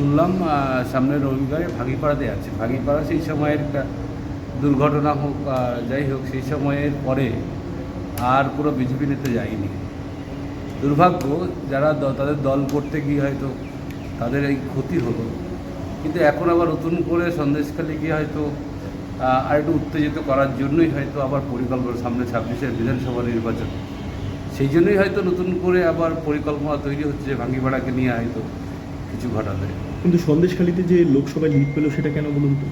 শুনলাম সামনের রবিবারে ভাগিপাড়াতে আছে। ভাগিপাড়া সেই সময়ের দুর্ঘটনা হোক যাই হোক, সেই সময়ের পরে আর কোনো বিজেপি নেতা যায়নি। দুর্ভাগ্য, যারা তাদের দল করতে গিয়ে হয়তো তাদের এই ক্ষতি হলো। কিন্তু এখন আবার নতুন করে সন্দেশখালী গিয়ে হয়তো আর একটু উত্তেজিত করার জন্যই হয়তো আবার পরিকল্পনা, সামনে ছাব্বিশের বিধানসভা নির্বাচন। সেই জন্যই হয়তো নতুন করে আবার পরিকল্পনা তৈরি হচ্ছে ভাঙ্গিপাড়াকে নিয়ে হয়তো কিছু ঘটাবে কিন্তু সন্দেশখালিতে যে লোকসভায় লিড পেল সেটা কেন বলুন তো?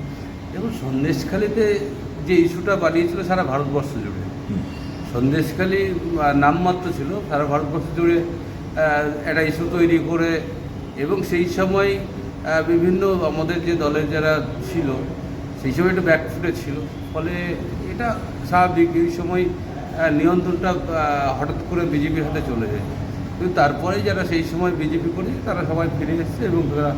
দেখুন সন্দেশখালীতে যে ইস্যুটা বানিয়েছিল সারা ভারতবর্ষ জুড়ে। সন্দেশখালী নামমাত্র ছিল সারা ভারতবর্ষ জুড়ে একটা ইস্যু তৈরি করে এবং সেই সময় বিভিন্ন আমাদের যে দলের যারা ছিল সেই সময় একটু ব্যাকফুটে ছিল। ফলে এটা স্বাভাবিক এই সময় নিয়ন্ত্রণটা হঠাৎ করে বিজেপির হাতে চলে যায়। কিন্তু তারপরে যারা সেই সময় বিজেপি করে তারা সবাই ফিরে এসছে এবং তারা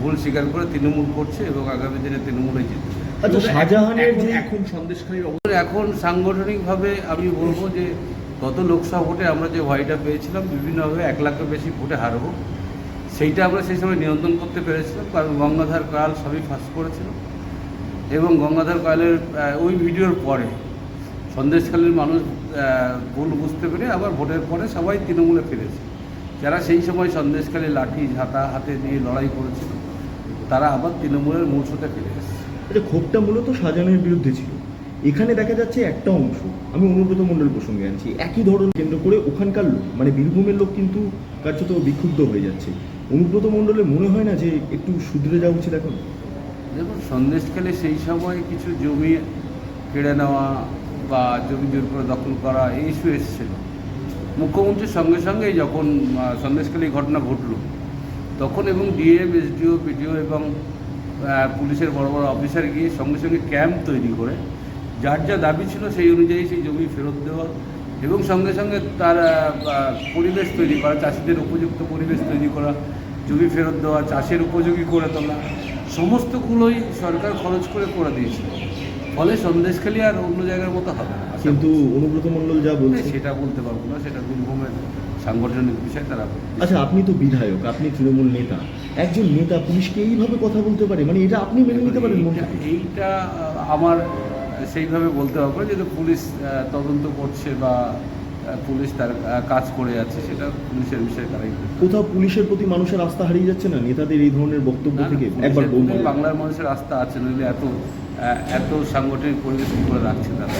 ভুল স্বীকার করে তৃণমূল করছে এবং আগামী দিনে তৃণমূলে জিতবে। আচ্ছা এখন যে এখন সাংগঠনিকভাবে আমি বলব যে গত লোকসভা ভোটে আমরা যে ভয়টা পেয়েছিলাম বিভিন্নভাবে এক লাখের বেশি ভোটে হারবো। সেইটা আমরা সেই সময় নিয়ন্ত্রণ করতে পেরেছিলাম কারণ গঙ্গাধর কাল সবই ফাঁস করেছিল। এবং গঙ্গাধর কালের ওই ভিডিওর পরে সন্দেশখালীর মানুষ ভুল বুঝতে পেরে আবার ভোটের পরে সবাই তৃণমূলে ফিরেছে। যারা সেই সময় সন্দেশখালী লাঠি ঝাঁটা হাতে নিয়ে লড়াই করেছিল তারা আবার তৃণমূলের মূর্ছতে ফিরে এসেছে। এটা ক্ষোভটা মূলত শাহজাহানের বিরুদ্ধে ছিল। এখানে দেখা যাচ্ছে একটা অংশ আমি অনুব্রত মণ্ডল প্রসঙ্গে আনছি একই ধরন কেন্দ্র করে ওখানকার লোক মানে বীরভূমের লোক কিন্তু কার্যত বিক্ষুব্ধ হয়ে যাচ্ছে। অনুব্রত মণ্ডলের মনে হয় না যে একটু শুধরে যাওয়া উচিত এখন? দেখুন সন্দেশকালে সেই সময় কিছু জমি কেড়ে নেওয়া বা জমি জোর দখল করা এই ইস্যু এসেছিল। মুখ্যমন্ত্রীর সঙ্গে সঙ্গেই যখন আহ, সন্দেশখালী ঘটনা ঘটল তখন এবং ডিএম এসডিও পিডিও এবং পুলিশের বড় বড় অফিসার গিয়ে সঙ্গে সঙ্গে ক্যাম্প তৈরি করে। যার যা দাবি ছিল সেই অনুযায়ী সেই জমি ফেরত দেওয়া এবং সঙ্গে সঙ্গে তার পরিবেশ তৈরি করা চাষিদের উপযুক্ত পরিবেশ তৈরি করা জমি ফেরত দেওয়া চাষের উপযোগী করে তোলা সমস্তগুলোই সরকার খরচ করে করে দিয়েছিল। ফলে সন্দেশখালী আর অন্য জায়গার মতো হবে না। কিন্তু অনুব্রত মণ্ডল যা বলছে সেটা বলতে পারব না সেটা বীরভূমের সাংগঠনিক বিষয় তারা আচ্ছা আপনি তো বিধায়ক আপনি তৃণমূল নেতা। একজন নেতা পুলিশকে এইভাবে কথা বলতে পারে? মানে এটা আপনি মেনে নিতে পারেন এইটা- আমার সেইভাবে বলতে পারব না যেহেতু পুলিশ তদন্ত করছে বা পুলিশ তার কাজ করে যাচ্ছে সেটা পুলিশের বিষয়ে তারাই। কোথাও পুলিশের প্রতি মানুষের আস্থা হারিয়ে যাচ্ছে না নেতাদের এই ধরনের বক্তব্য থেকে একবার বলুন বাংলার মানুষের আস্থা আছে নইলে এত এত সাংগঠনিক পরিবেশ কি করে রাখছে তারা।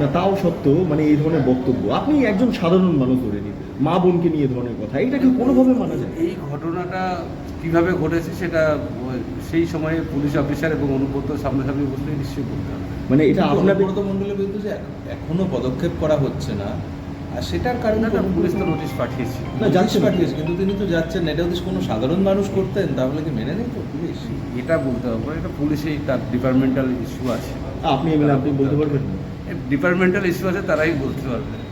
না তাও সত্ত্বেও মানে এই ধরনের বক্তব্য। আপনি একজন সাধারণ মানুষ ধরে নিন মা বোনকে নিয়ে ধরনের কথা এটা কি কোনোভাবে মানা যায় এই ঘটনাটা কীভাবে ঘটেছে সেটা সেই সময়ে পুলিশ অফিসার এবং অনুব্রত সামনাসামনি বসলে নিশ্চয়ই বলতে হবে। মানে এটা আপনাদের মণ্ডলের বিরুদ্ধে যে এখনও পদক্ষেপ করা হচ্ছে না। আর সেটার কারণে না, পুলিশ তো নোটিশ পাঠিয়েছে। না, যাচ্ছে পাঠিয়েছে কিন্তু তিনি তো যাচ্ছেন এটা যদি কোনো সাধারণ মানুষ করতেন তাহলে কি মেনে নিত পুলিশ? এটা বলতে হবে এটা পুলিশেই তার ডিপার্টমেন্টাল ইস্যু আছে। আপনি আপনি বলতে পারবেন না। ডিপার্টমেন্টাল ইস্যু আছে তারাই বলতে পারবে।